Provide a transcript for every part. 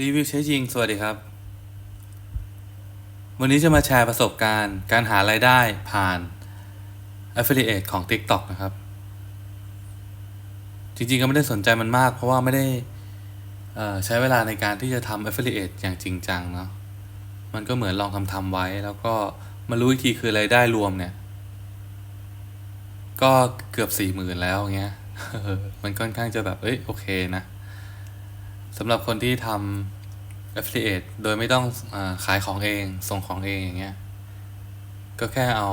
รีวิวใช้จริง สวัสดีครับ วันนี้จะมาแชร์ประสบการณ์ การหารายได้ผ่าน Affiliate ของ TikTok นะครับ จริงๆ ก็ไม่ได้สนใจมันมาก เพราะว่าไม่ได้ใช้เวลาในการที่จะทำ Affiliate อย่างจริงจังเนาะ มันก็เหมือนลองทำทำไว้ แล้วก็มารู้อีกทีคือรายได้รวมเนี่ย ก็เกือบสี่หมื่นแล้วเงี้ย มันค่อนข้างจะแบบ เอ้ยโอเคนะ สำหรับคนที่ทำ affiliate โดยไม่ต้องอขายของเอง ส่งของเองอย่างเงี้ย ก็แค่เอา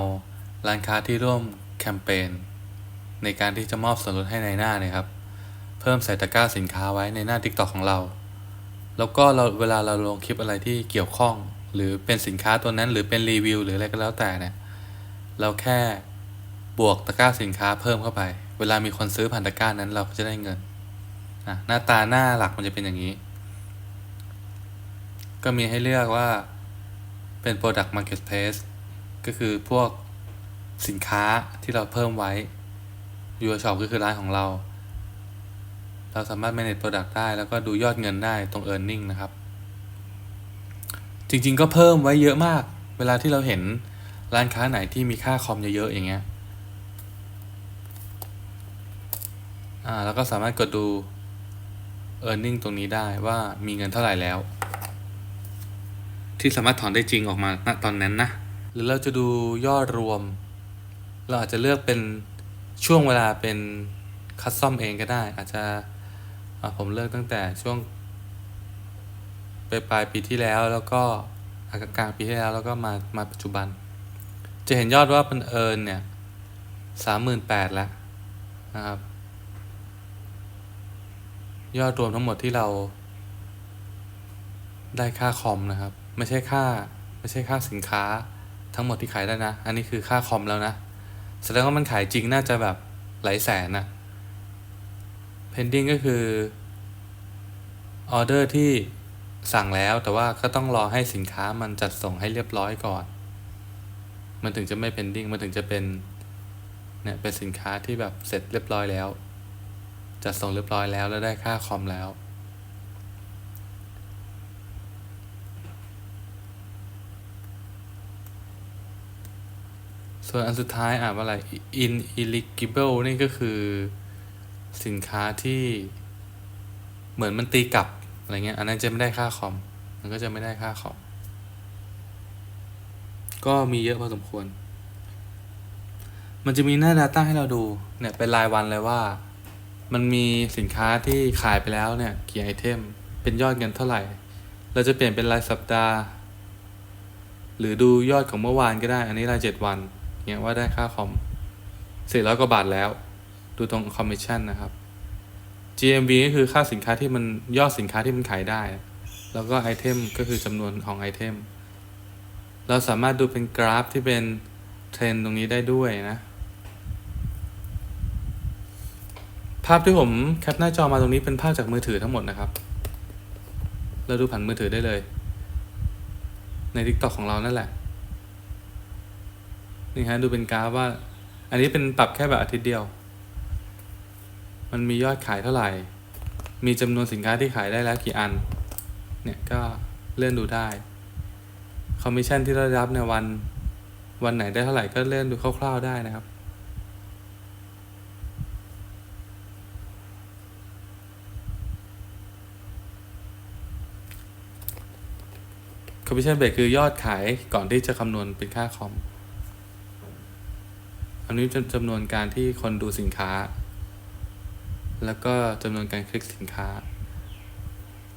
ร้านค้าที่ร่วมแคมเปญในการที่จะมอบส่วนลดให้ในหน้าเนี่ยครับ เพิ่มใส่ตะกร้าสินค้าไว้ในหน้า TikTok ของเรา แล้วก็เราเวลาเราลงคลิปอะไรที่เกี่ยวข้อง หรือเป็นสินค้าตัวนั้นหรือเป็นรีวิวหรืออะไรก็แล้วแต่เนี่ย เราแค่บวกตะกร้าสินค้าเพิ่มเข้าไป เวลามีคนซื้อผ่านตะกร้านั้นเราก็จะได้เงิน อะหน้าตาหน้าหลักมันจะเป็นอย่างนี้ ก็มีให้เลือกว่าเป็น Product Marketplace ก็คือพวกสินค้าที่เราเพิ่มไว้ Your Shop ก็คือร้านของเรา เราสามารถ manage Product ได้ แล้วก็ดูยอดเงินได้ตรง Earning นะครับ จริงๆก็เพิ่มไว้เยอะมาก เวลาที่เราเห็นร้านค้าไหนที่มีค่าคอมเยอะๆอย่างเงี้ย อ่า แล้วก็สามารถกดดู e a r n i n g ตรงนี้ได้ว่ามีเงินเท่าไหร่แล้ว ที่สามารถถอนได้จริงออกมาณตอนนั้นนะ หรือเราจะดูยอดรวม เราอาจจะเลือกเป็นช่วงเวลาเป็นคัสซอมเองก็ได้ อาจจะอ่าผมเลือกตั้งแต่ช่วงไปปลายปีที่แล้วแล้วก็กลางปีที่แล้วแล้วก็มามาปัจจุบัน จะเห็นยอดว่าเป็นเอินเนี่ยสามหมื่นแปดแล้วนะครับ ยอดรวมทั้งหมดที่เราได้ค่าคอมนะครับ ไม่ใช่ค่าไม่ใช่ค่าสินค้าทั้งหมดที่ขายได้นะ อันนี้คือค่าคอมแล้วนะแสดงว่ามันขายจริงน่าจะแบบหลายแสนนะ pending ก็คือออเดอร์ที่สั่งแล้วแต่ว่าก็ต้องรอให้สินค้ามันจัดส่งให้เรียบร้อยก่อน มันถึงจะไม่ pending มันถึงจะเป็นเนี่ยเป็นสินค้าที่แบบเสร็จเรียบร้อยแล้ว จัดส่งเรียบร้อยแล้วแล้วได้ค่าคอมแล้ว ส่วนอันสุดท้ายอ่านว่าอะไร ineligible นี่ก็คือสินค้าที่เหมือนมันตีกลับอะไรเงี้ย อันนั้นจะไม่ได้ค่าคอม มันก็จะไม่ได้ค่าคอม ก็มีเยอะพอสมควร มันจะมีหน้า Data ให้เราดู เนี่ย เป็นรายวันเลยว่า มันมีสินค้าที่ขายไปแล้วเนี่ยกี่ไอเทม เป็นยอดเงินเท่าไหร่ เราจะเปลี่ยนเป็นรายสัปดาห์ หรือดูยอดของเมื่อวานก็ได้ อันนี้รายเจ็ดวันเนี่ยว่าได้ค่าคอมสี่ร้อยกว่าบาทแล้ว ดูตรงคอมมิชชั่นนะครับ GMV ก็คือค่าสินค้าที่มันยอดสินค้าที่มันขายได้ แล้วก็ไอเทมก็คือจำนวนของไอเทม เราสามารถดูเป็นกราฟที่เป็นเทรนตรงนี้ได้ด้วยนะ ภาพที่ผมแคปหน้าจอมาตรงนี้เป็นภาพจากมือถือทั้งหมดนะครับ เราดูผ่านมือถือได้เลย ใน TikTok ของเรานั่นแหละ นี่ฮะดูเป็นกราฟว่า อันนี้เป็นปรับแค่แบบอาทิตย์เดียว มันมียอดขายเท่าไหร่ มีจำนวนสินค้าที่ขายได้แล้วกี่อัน เนี่ยก็เลื่อนดูได้คอมมิชชั่นที่เราได้รับในวัน วันไหนได้เท่าไหร่ก็เลื่อนดูคร่าวๆได้นะครับ คอมมิชชั่นเบรคือยอดขายก่อนที่จะคำนวณเป็นค่าคอม อันนี้จำจำนวนการที่คนดูสินค้า แล้วก็จำนวนการคลิกสินค้า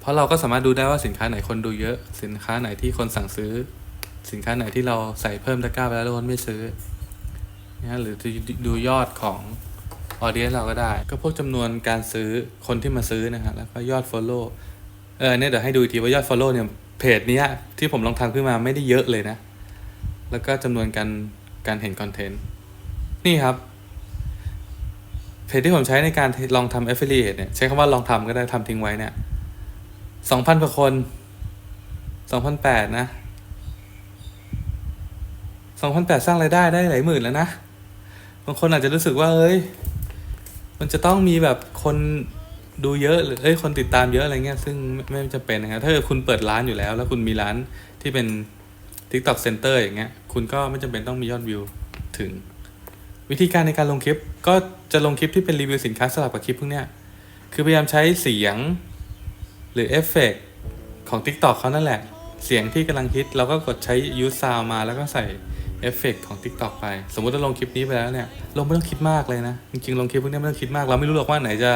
เพราะเราก็สามารถดูได้ว่าสินค้าไหนคนดูเยอะ สินค้าไหนที่คนสั่งซื้อ สินค้าไหนที่เราใส่เพิ่มตะกร้าไปแล้วแล้วคนไม่ซื้อนะฮะหรือจะดูยอดของออเดียนเราก็ได้ ก็พวกจำนวนการซื้อคนที่มาซื้อนะฮะแล้วก็ยอด Follow เออเนี่ยเดี๋ยวให้ดูอีกทีว่ายอด Follow เนี่ย เพจนี้ที่ผมลองทำขึ้นมาไม่ได้เยอะเลยนะ แล้วก็จำนวนการการเห็นคอนเทนต์ นี่ครับ เพจที่ผมใช้ในการลองทำ affiliate เนี่ย ใช้คำว่าลองทำก็ได้ทำทิ้งไว้เนี่ยสองพันกว่าคนสองพันแปดนะสองพันแปดสร้างรายได้ได้หลายหมื่นแล้วนะ บางคนอาจจะรู้สึกว่า เอ้ย มันจะต้องมีแบบคน ดูเยอะหรือเอ้ยคนติดตามเยอะอะไรเงี้ยซึ่งไม่ไมจำเป็นนะครับถ้าคุณเปิดร้านอยู่แล้ว แล้วคุณมีร้านที่เป็น TikTok Center อย่างเงี้ยคุณก็ไม่จำเป็นต้องมียอดวิวถึง วิธีการในการลงคลิปก็จะลงคลิปที่เป็นรีวิวสินค้าสลับกับคลิปพวกเนี้ยคือพยายามใช้เสียงหรือเอฟเฟกต์ของ TikTok เขานั่นแหละ เสียงที่กำลังฮิตเราก็กดใช้ use sound มาแล้วก็ใส่เอฟเฟกต์ของ TikTok ไป สมมติว่าลงคลิปนี้ไปแล้วเนี่ยลงไม่ต้องคิดมากเลยนะ จริงๆ ลงคลิปพวกเนี้ยไม่ต้องคิดมาก เราไม่รู้หรอกว่าไหนจะ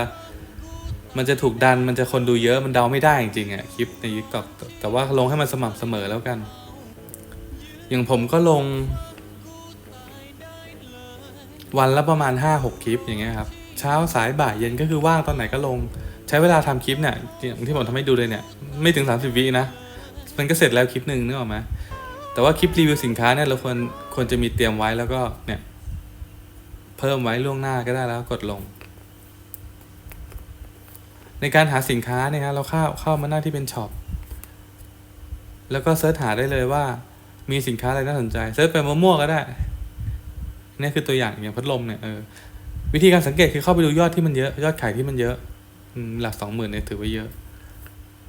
มันจะถูกดันมันจะคนดูเยอะมันเดาไม่ได้จริงๆอะคลิปใน TikTok แต่แต่ว่าลงให้มันสม่ำเสมอแล้วกัน อย่างผมก็ลง วันละประมาณห้าหกคลิปอย่างเงี้ยครับ เช้าสายบ่ายเย็นก็คือว่างตอนไหนก็ลง ใช้เวลาทำคลิปเนี่ยอย่างที่ผมทำให้ดูเลยเนี่ย ไม่ถึง 30 วินะ มันก็เสร็จแล้วคลิปหนึ่งนึกออกไหมแต่ว่าคลิปรีวิวสินค้าเนี่ยเราควรควรจะมีเตรียมไว้แล้วก็เนี่ย เพิ่มไว้ล่วงหน้าก็ได้แล้วกดลง ในการหาสินค้าเนี่ยครับเราเข้าเข้ามาหน้าที่เป็นช็อปแล้วก็เสิร์ชหาได้เลยว่า มีสินค้าอะไรน่าสนใจเซิร์ชไปมะม่วงก็ได้นี่คือตัวอย่างอย่างพัดลมเนี่ยเออวิธีการสังเกตคือเข้าไปดูยอดที่มันเยอะ ยอดขายที่มันเยอะหลักสองหมื่นเนี่ยถือว่าเยอะ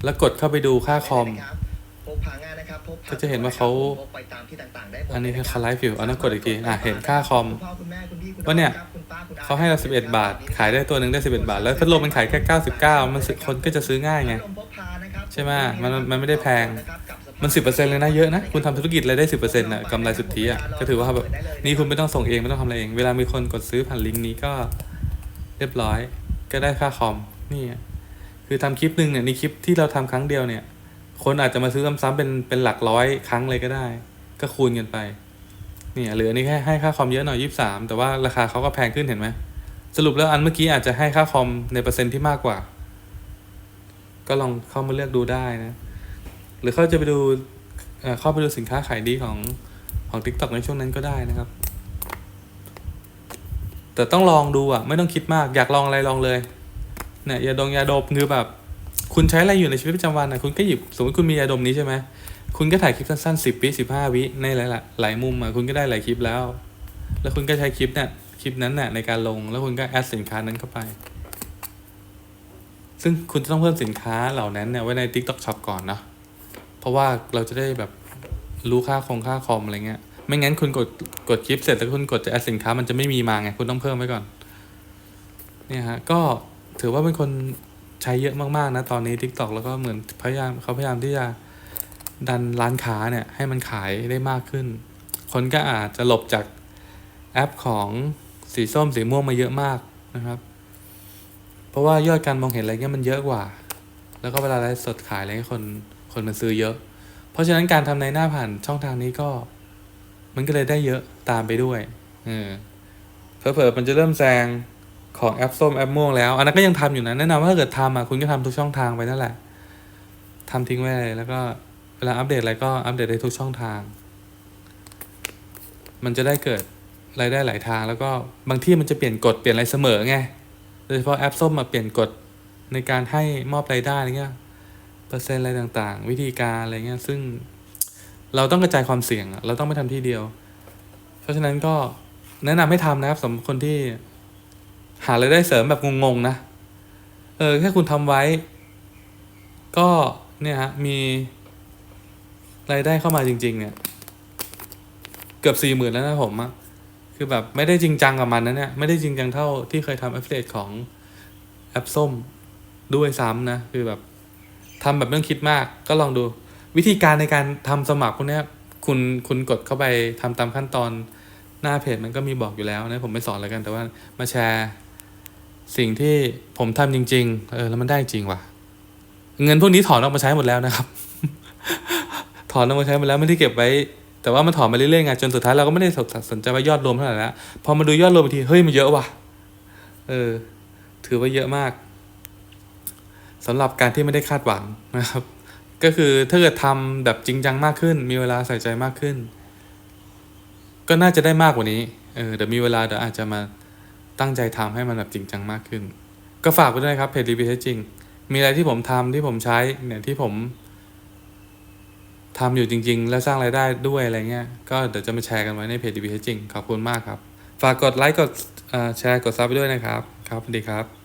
แล้วกดเข้าไปดูค่าคอม พกพาง่ายนะครับพกพก็จะเห็นว่าเขาพกไปตามที่ต่างๆได้หมดอันนี้คือลยะเขาไลฟ์อยู่เอาต้องกดอีกทีอะเห็นค่าคอมณพ่อคุณแม่คุณพี่คุณว่าเนี่ยองคุณป้คุณอเขาให้เรา 11 บาท ขายได้ตัวหนึ่งได้ 11 บาท แล้วพัดลมมันขายแค่ 99 มันสิคนก็จะซื้อง่ายไงพัดลมพกพานะครับใช่ไหมมันมันไม่ได้แพงะครับกับสภาพมัน10%เลยนะเยอะนะ คุณทำธุรกิจอะไรได้10%น่ะกำไรสุทธิอะก็ถือว่าแบบนี่คุณไม่ต้องส่งเองไม่ต้องทำอะไรเอง เวลามีคนกดซื้อผ่านลิงก์นี้ก็เรียบร้อย ก็ได้ค่าคอมนี่อะคือทำคลิปหนึ่งเนี่ยในคลิปที่เราทำครั้งเดียวเนี่ย คนอาจจะมาซื้อซ้ำๆเป็นเป็นหลักร้อยครั้งเลยก็ได้ ก็คูณกันไปเนี่ยเหลือนี่แค่ให้ค่าคอมเยอะหน่อยยี่สามแต่ว่าราคาเขาก็แพงขึ้นเห็นไหมสรุปแล้วอันเมื่อกี้อาจจะให้ค่าคอมในเปอร์เซ็นต์ที่มากกว่า ก็ลองเข้ามาเลือกดูได้นะ หรือเขาจะไปดูเข้าไปดูสินค้าขายดีของของ TikTok ในช่วงนั้นก็ได้นะครับ แต่ต้องลองดูอะ ไม่ต้องคิดมากอยากลองอะไรลองเลยเนี่ยยาดมยาดมคือแบบ คุณใช้อะไรอยู่ในชีวิตประจำวันนะคุณก็หยิบสมมติคุณมียาดมนี้ใช่ไหมคุณก็ถ่ายคลิปสั้นๆสิบวิสิบห้าวิในหลายๆหลายมุมอะคุณก็ได้หลายคลิปแล้ว แล้วคุณก็ใช้คลิปเนี่ยคลิปนั้นน่ะในการลงแล้วคุณก็แอดสินค้านั้นเข้าไป ซึ่งคุณจะต้องเพิ่มสินค้าเหล่านั้นเนี่ยไว้ใน TikTok Shop ก่อนเนาะเพราะว่าเราจะได้แบบรู้ค่าคงค่าคอมอะไรเงี้ยไม่งั้นคุณกดกดคลิปเสร็จแล้วคุณกดจะแอดสินค้ามันจะไม่มีมาไงคุณต้องเพิ่มไว้ก่อนเนี่ยฮะก็ถือว่าเป็นคน ใช้เยอะมากๆนะตอนนี้ TikTok แล้วก็เหมือนพยายามเขาพยายามที่จะดันร้านค้าเนี่ยให้มันขายได้มากขึ้น คนก็อาจจะหลบจากแอปของสีส้มสีม่วงมาเยอะมากนะครับ เพราะว่ายอดการมองเห็นอะไรเงี้ยมันเยอะกว่า แล้วก็เวลาไลฟ์สดขายอะไรเงี้ยคนคนมันซื้อเยอะ เพราะฉะนั้นการทำในหน้าผ่านช่องทางนี้ก็ มันก็เลยได้เยอะตามไปด้วยเออเผลอๆมันจะเริ่มแซง ของแอปส้มแอปม่วงแล้ว อันนั้นก็ยังทำอยู่นะแนะนำว่าถ้าเกิดทำอะคุณก็ทำทุกช่องทางไปนั่นแหละทำทิ้งไว้เลยแล้วก็เวลาอัปเดตอะไรก็อัปเดตได้ทุกช่องทาง มันจะได้เกิดรายได้หลายทาง แล้วก็บางที่มันจะเปลี่ยนกฎเปลี่ยนอะไรเสมอไงโดยเฉพาะแอปส้มมาเปลี่ยนกฎในการให้มอบรายได้อะไรเงี้ยเปอร์เซ็นต์อะไรต่างๆ วิธีการอะไรเงี้ยซึ่งเราต้องกระจายความเสี่ยงเราต้องไม่ทำที่เดียว เพราะฉะนั้นก็แนะนำให้ทำนะครับสำหรับคนที่ หารายได้เสริมแบบงงๆนะ เออแค่คุณทำไว้ ก็เนี่ยฮะมีรายได้เข้ามาจริง ๆ เนี่ย เกือบสี่หมื่นแล้วนะผมอะคือแบบไม่ได้จริงจังกับมันนะเนี่ยไม่ได้จริงจังเท่าที่เคยทำ affiliate ของแอปส้มด้วยซ้ำนะ คือแบบทำแบบไม่ต้องคิดมาก ก็ลองดู วิธีการในการทำสมัครพวกนี้คุณคุณกดเข้าไปทำตามขั้นตอนหน้าเพจมันก็มีบอกอยู่แล้วนะ ผมไม่สอนแล้วกันแต่ว่ามาแชร์ สิ่งที่ผมทำจริง ๆ เออแล้วมันได้จริงว่ะ เงินพวกนี้ถอนออกมาใช้หมดแล้วนะครับ ถอนออกมาใช้หมดแล้วไม่ได้เก็บไว้ แต่ว่ามันถอนมาเรื่อยๆไงจนสุดท้ายเราก็ไม่ได้สนใจว่ายอดรวมเท่าไหร่แล้วพอมาดูยอดรวมทีเฮ้ยมันเยอะว่ะ เออ ถือว่าเยอะมากสำหรับการที่ไม่ได้คาดหวังนะครับ ก็คือถ้าเกิดทำแบบจริงจังมากขึ้น มีเวลาใส่ใจมากขึ้น ก็น่าจะได้มากกว่านี้เออเดี๋ยวมีเวลาเดี๋ยวอาจจะมา ตั้งใจทำให้มันแบบจริงจังมากขึ้น ก็ฝากไว้ด้วยครับเพจรีวิวจริง มีอะไรที่ผมทำที่ผมใช้เนี่ยที่ผมทำอยู่จริง ๆ และสร้างรายได้ด้วยอะไรเงี้ย ก็เดี๋ยวจะมาแชร์กันไว้ในเพจรีวิวจริง ขอบคุณมากครับ ฝากกดไลค์กดแชร์กดซับไปด้วยนะครับ ครับสวัสดีครับ